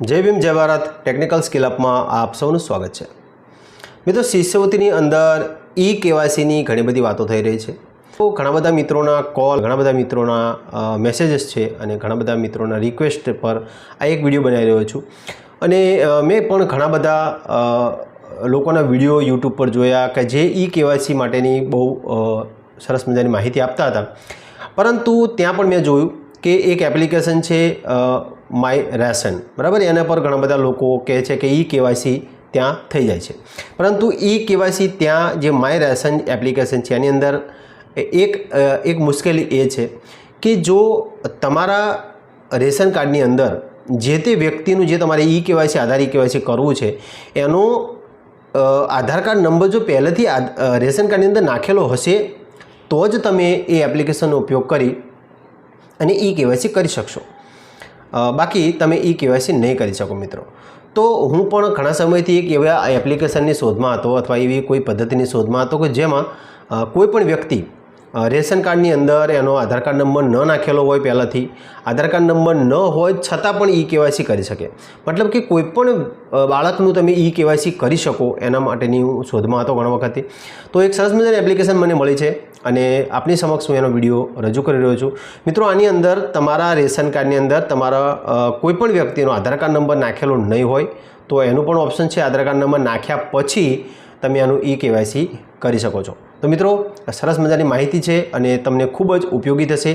જય ભીમ, જય Bharat technical skill અપમાં આપ સૌનું સ્વાગત છે. મિત્રો, શિષ્યવૃત્તિની અંદર ઈ કેવાયસીની ઘણી બધી વાતો થઈ રહી છે. તો ઘણા બધા મિત્રોના કોલ ઘણા બધા મિત્રોના મેસેજીસ છે અને ઘણા બધા મિત્રોના રિક્વેસ્ટ પર આ એક વીડિયો બનાવી રહ્યો છું. અને મેં પણ ઘણા બધા લોકોના વીડિયો યુટ્યુબ પર જોયા કે જે ઈ કેવાયસી માટેની બહુ સરસ મજાની માહિતી આપતા હતા. પરંતુ ત્યાં પણ મેં જોયું કે એક એપ્લિકેશન છે માય રેશન બરાબર? એના પર ઘણા બધા લોકો કહે છે કે ઈ કેવાયસી ત્યાં થઈ જાય છે. પરંતુ ઈ કેવાયસી ત્યાં જે માય રેશન એપ્લિકેશન છે, એની અંદર એક એક મુશ્કેલી એ છે કે જો તમારા રેશન કાર્ડની અંદર જે તે વ્યક્તિનું જે તમારે ઈ કેવાયસી, આધાર ઈ કેવાયસી કરવું છે, એનો આધાર કાર્ડ નંબર જો પહેલેથી રેશન કાર્ડની અંદર નાખેલો હશે, તો જ તમે એ એપ્લિકેશનનો ઉપયોગ કરી અને ઈ કેવાયસી કરી શકશો. બાકી તમે ઈ કેવાયસી નહીં કરી શકો મિત્રો. તો હું પણ ઘણા સમયથી એક એવા એપ્લિકેશનની શોધમાં હતો અથવા એવી કોઈ પદ્ધતિની શોધમાં હતો કે જેમાં કોઈ પણ વ્યક્તિ રેશન કાર્ડની અંદર એનો આધાર કાર્ડ નંબર ન નાખેલો હોય પહેલાંથી, આધાર કાર્ડ નંબર ન હોય છતાં પણ ઈ કેવાયસી કરી શકે. મતલબ કે કોઈપણ બાળકનું તમે ઈ કેવાયસી કરી શકો એના માટેની હું શોધમાં હતો ઘણા વખતથી તો એક સરસ મજાની એપ્લિકેશન મને મળી છે અને આપની સમક્ષ હું એનો વીડિયો રજૂ કરી રહ્યો છું. મિત્રો, આની અંદર તમારા રેશન કાર્ડની અંદર તમારા કોઈપણ વ્યક્તિનો આધાર કાર્ડ નંબર નાખેલો નહીં હોય, તો એનું પણ ઓપ્શન છે આધાર કાર્ડ નંબર નાખ્યા પછી તમે આનું ઈ કેવાયસી કરી શકો છો. તો મિત્રો, સરસ મજાની માહિતી છે અને તમને ખૂબ જ ઉપયોગી થશે.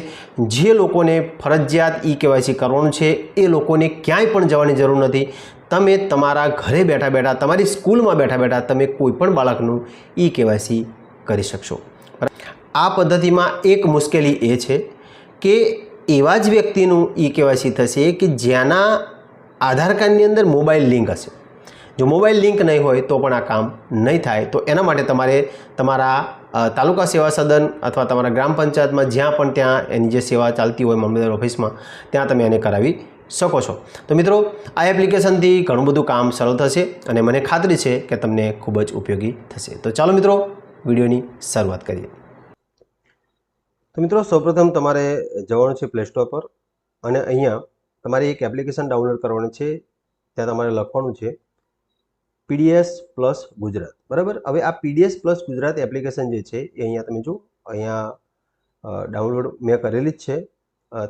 જે લોકોને ફરજિયાત ઈ કેવાયસી કરવાનું છે, એ લોકોને ક્યાંય પણ જવાની જરૂર નથી. તમે તમારા ઘરે બેઠા બેઠા, તમારી સ્કૂલમાં બેઠા બેઠા તમે કોઈપણ બાળકનું ઈ કેવાયસી કરી શકશો. આ પદ્ધતિમાં એક મુશ્કેલી એ છે કે એવા જ વ્યક્તિનું ઈ કેવાયસી થશે કે જેના આધાર કાર્ડની અંદર મોબાઈલ લિંક હશે. જો મોબાઈલ લિંક નહીં હોય તો પણ આ કામ નહીં થાય. તો એના માટે તમારે તમારા તાલુકા સેવા સદન અથવા તમારા ગ્રામ પંચાયતમાં જ્યાં પણ ત્યાં એની જે સેવા ચાલતી હોય મામલતદાર ઓફિસમાં, ત્યાં તમે એને કરાવી શકો છો. તો મિત્રો, આ એપ્લિકેશનથી ઘણું બધું કામ સરળ થશે અને મને ખાતરી છે કે તમને ખૂબ જ ઉપયોગી થશે. તો ચાલો મિત્રો, વિડીયોની શરૂઆત કરીએ. તો મિત્રો, સૌપ્રથમ તમારે જવાનું છે પ્લે સ્ટોર પર અને અહીંયા તમારે એક એપ્લિકેશન ડાઉનલોડ કરવાની છે. ત્યાં તમારે લખવાનું છે પીડીએસ પ્લસ ગુજરાત. બરાબર? હવે આ પીડીએસ પ્લસ ગુજરાત એપ્લિકેશન જે છે, એ અહીંયા તમે જો અહીંયા ડાઉનલોડ મેં કરેલી જ છે.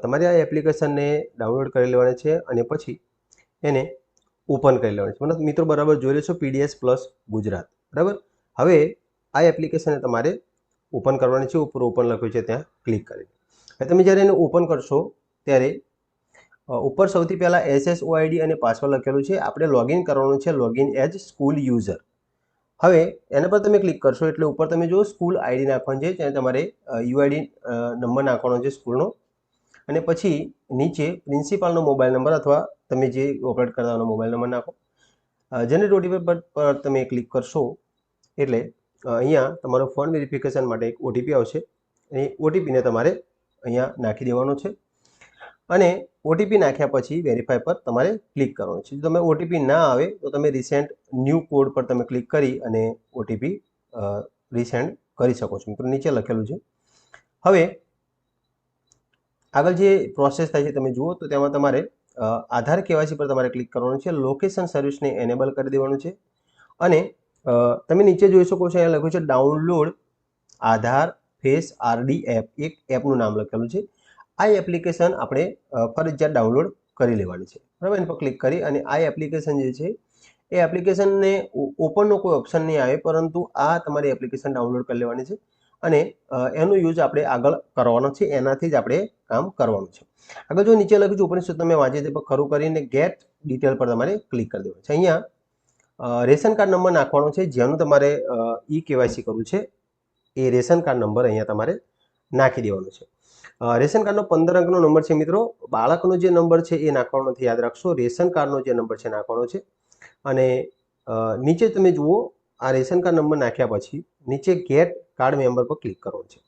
તમારે આ એપ્લિકેશનને ડાઉનલોડ કરી લેવાની છે અને પછી એને ઓપન કરી લેવાની છે. મતલબ મિત્રો બરાબર જોઈ લેશો પીડીએસ પ્લસ ગુજરાત. બરાબર? હવે આ એપ્લિકેશનને તમારે ઓપન કરવાની છે, ઉપર ઓપન લખ્યું છે ત્યાં ક્લિક કરી હવે તમે જ્યારે એને ઓપન કરશો, ત્યારે ઉપર સૌથી પહેલાં એસએસઓઆઈડી અને પાસવર્ડ લખેલું છે. આપણે લોગિન કરવાનું છે લોગિન એઝ સ્કૂલ યુઝર હવે એના પર તમે ક્લિક કરશો એટલે ઉપર તમે જો સ્કૂલ આઈડી નાખવાનું છે, ત્યાં તમારે યુઆઈડી નંબર નાખવાનો છે સ્કૂલનો અને પછી નીચે પ્રિન્સિપાલનો મોબાઈલ નંબર અથવા તમે જે ઓપરેટ કરતાનો મોબાઈલ નંબર નાખો. જનરેટ ઓટીપી પર તમે ક્લિક કરશો એટલે અહીંયા તમારો ફોન વેરિફિકેશન માટે એક ઓટીપી આવશે. એ ઓટીપીને તમારે અહીંયા નાખી દેવાનો છે. અને ઓટીપી નાખ્યા પછી વેરીફાઈ પર તમારે ક્લિક કરવાનું છે. જો તમે ઓટીપી ના આવે, તો તમે રિસેન્ટ ન્યૂ કોડ પર તમે ક્લિક કરી અને ઓટીપી રિસેન્ડ કરી શકો છો. મિત્રો, નીચે લખેલું છે. હવે, આગળ જે પ્રોસેસ થાય છે, તમે જુઓ, તો તેમાં તમારે આધાર કેવાયસી પર તમારે ક્લિક કરવાનું છે. લોકેશન સર્વિસને એનેબલ કરી દેવાનું છે. અને તમે નીચે જોઈ શકો છો, અહીંયા લખ્યું છે download Aadhaar face RD app એક એપનું નામ લખેલું છે. આ એપ્લિકેશન આપણે ફરજિયાત ડાઉનલોડ કરી લેવાની છે. બરાબર? એના પર ક્લિક કરી અને આ એપ્લિકેશન જે છે, એ એપ્લિકેશનને ઓપનનો કોઈ ઓપ્શન નહીં આવે, પરંતુ આ તમારી એપ્લિકેશન ડાઉનલોડ કરી લેવાની છે અને એનો યુઝ આપણે આગળ કરવાનો છે. એનાથી જ આપણે કામ કરવાનું છે. આગળ જો નીચે લખ્યું છે, ઉપનિષદ તમે વાંચી તે પર ખરું કરીને ગેટ ડિટેલ પર તમારે ક્લિક કરી દેવાનું છે. અહીંયા રેશન કાર્ડ નંબર નાખવાનો છે. જેનું તમારે ઈ કેવાયસી કરવું છે. એ રેશન કાર્ડ નંબર અહીંયા તમારે નાખી દેવાનો છે. રેશન કાર્ડનો પંદર અંકનો નંબર છે મિત્રો. બાળકનો જે નંબર છે એ નાખવાનો નથી, યાદ રાખશો. રેશન કાર્ડનો જે નંબર છે નાખવાનો છે. અને નીચે તમે જુઓ, આ રેશન કાર્ડ નંબર નાખ્યા પછી નીચે ગેટ કાર્ડ મેમ્બર પર ક્લિક કરવાનું છે.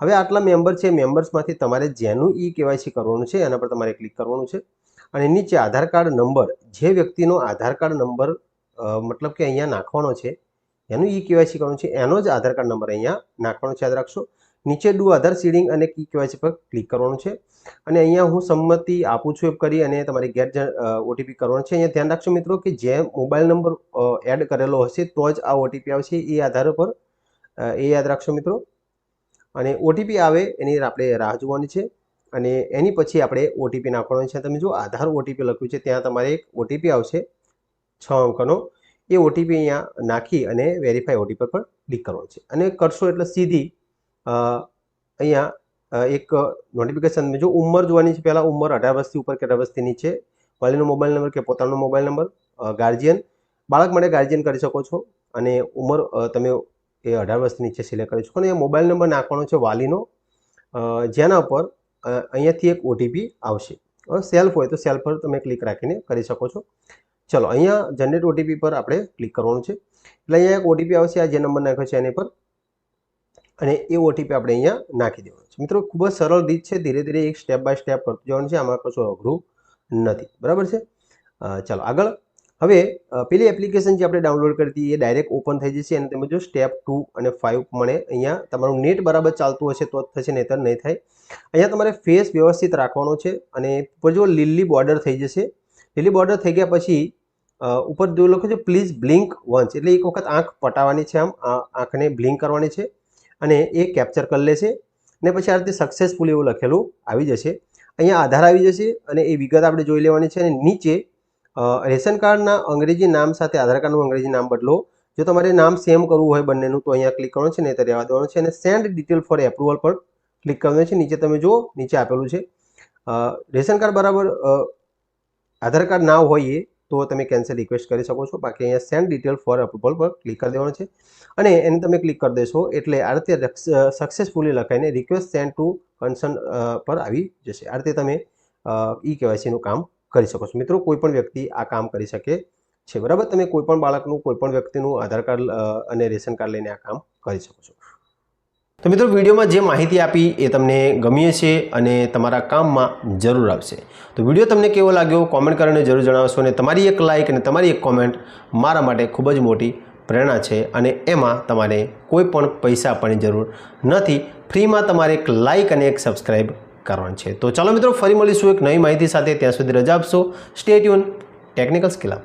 હવે આટલા મેમ્બર છે, મેમ્બર્સમાંથી તમારે જેનું ઈ કેવાયસી કરવાનું છે, એના પર તમારે ક્લિક કરવાનું છે. અને નીચે આધાર કાર્ડ નંબર, જે વ્યક્તિનો આધાર કાર્ડ નંબર મતલબ કે અહીંયા નાખવાનો છે, એનું ઈ કેવાયસી કરવાનું છે. એનો જ આધાર કાર્ડ નંબર અહીંયા નાખવાનો છે, યાદ રાખશો. નીચે ડુ આધાર સીડિંગ અને કી કેવાયસી પર ક્લિક કરવાનું છે. અને અહીંયા હું સંમતિ આપું છું એમ કરી અને તમારી ગેટ ઓટીપી કરવાનું છે. અહીંયા ધ્યાન રાખજો મિત્રો કે જે મોબાઈલ નંબર એડ કરેલો હશે તો જ આ ઓટીપી આવશે એ આધાર પર એ યાદ રાખશો મિત્રો. અને ઓટીપી આવે એની આપણે રાહ જોવાની છે. અને એની પછી આપણે ઓટીપી નાખવાનો છે. તમે જો આધાર ઓટીપી લખ્યું છે, ત્યાં તમારે એક ઓટીપી આવશે, છ અંકનો. એ ઓટીપી અહીંયા નાખી અને વેરીફાઈ ઓટીપી પર ક્લિક કરવાનો છે. અને કરશો એટલે સીધી અહીંયા એક નોટિફિકેશન જો ઉંમર જોવાની છે, પહેલાં ઉંમર, અઢાર વર્ષથી ઉપર કે અઢાર વર્ષથી નીચે, વાલીનો મોબાઈલ નંબર કે પોતાનો મોબાઈલ નંબર ગાર્જિયન બાળક માટે ગાર્જિયન કરી શકો છો અને ઉંમર તમે એ અઢાર વર્ષથી નીચે સિલેક્ટ કરી શકો અને એ મોબાઈલ નંબર નાખવાનો છે વાલીનો. જેના પર અહીંયાથી એક ઓટીપી આવશે. સેલ્ફ હોય તો સેલ્ફ પર તમે ક્લિક રાખીને કરી શકો છો. ચલો, અહીંયા જનરેટ ઓટીપી પર આપણે ક્લિક કરવાનું છે. એટલે અહીંયા એક ઓટીપી આવશે, આ જે નંબર નાખ્યો છે એની પર. અને એ ઓટીપી આપણે અહીંયા નાખી દેવાનો છે. મિત્રો, ખૂબ જ સરળ રીત છે. ધીરે ધીરે એક સ્ટેપ બાય સ્ટેપ કરતું જવાનું છે. આમાં કશું અઘરું નથી. બરાબર છે? ચાલો આગળ. હવે પેલી એપ્લિકેશન જે આપણે ડાઉનલોડ કરી હતી, એ ડાયરેક્ટ ઓપન થઈ જશે અને તમે જો સ્ટેપ ટુ અને ફાઇવ મને અહીંયા તમારું નેટ બરાબર ચાલતું હશે તો થશે, નહીંતર નહીં થાય. અહીંયા તમારે ફેસ વ્યવસ્થિત રાખવાનો છે અને ઉપર જો લીલી બોર્ડર થઈ જશે. લીલી બોર્ડર થઈ ગયા પછી ઉપર જો લખો છે પ્લીઝ બ્લિંક વન્સ એટલે એક વખત આંખ પટાવવાની છે આમ આંખને બ્લિંક કરવાની છે. અને એ કેપ્ચર કરી લેશે ને પછી આ રીતે સક્સેસફુલ એવું લખેલું આવી જશે. અહીંયા આધાર આવી જશે અને એ વિગત આપણે જોઈ લેવાની છે અને નીચે રેશન કાર્ડના અંગ્રેજી નામ સાથે આધાર કાર્ડનું અંગ્રેજી નામ બદલો. જો તમારે નામ સેમ કરવું હોય બંનેનું તો અહીંયા ક્લિક કરવાનું છે નહીં તો રહેવા દેવાનું છે અને સેન્ડ ડિટેલ ફોર એપ્રુવલ પર ક્લિક કરવાનું છે. નીચે તમે જુઓ, નીચે આપેલું છે. રેશન કાર્ડ બરાબર આધાર કાર્ડ ના હોય એ તો તમે કેન્સલ રિક્વેસ્ટ કરી શકો છો. બાકી અહીંયા સેન્ડ ડિટેલ ફોર અપ્રુવલ પર ક્લિક કરી દેવાનું છે. અને એને તમે ક્લિક કરી દેશો એટલે આ રીતે સક્સેસફુલી લખાઈને રિક્વેસ્ટ સેન્ડ ટુ કન્સર્ન પર આવી જશે. આ રીતે તમે ઈ કેવાયસીનું કામ કરી શકો છો. મિત્રો, કોઈ પણ વ્યક્તિ આ કામ કરી શકે છે. બરાબર? તમે કોઈ પણ બાળકનું, કોઈ પણ વ્યક્તિનું આધાર કાર્ડ અને રેશન કાર્ડ લઈને આ કામ કરી શકો છો. તો મિત્રો, વિડીયોમાં જે માહિતી આપી એ તમને ગમી છે અને તમારા કામમાં જરૂર આવશે. તો વીડિયો તમને કેવો લાગ્યો કોમેન્ટ કરીને જરૂર જણાવશો અને તમારી એક લાઇક અને તમારી એક કોમેન્ટ મારા માટે ખૂબ જ મોટી પ્રેરણા છે અને એમાં તમારે કોઈ પણ પૈસા આપવાની જરૂર નથી. ફ્રીમાં તમારે એક લાઇક અને એક સબસ્ક્રાઈબ કરવાનું છે. તો ચાલો મિત્રો, ફરી મળીશું એક નવી માહિતી સાથે. ત્યાં સુધી રજા આપશો. Stay tuned technical skill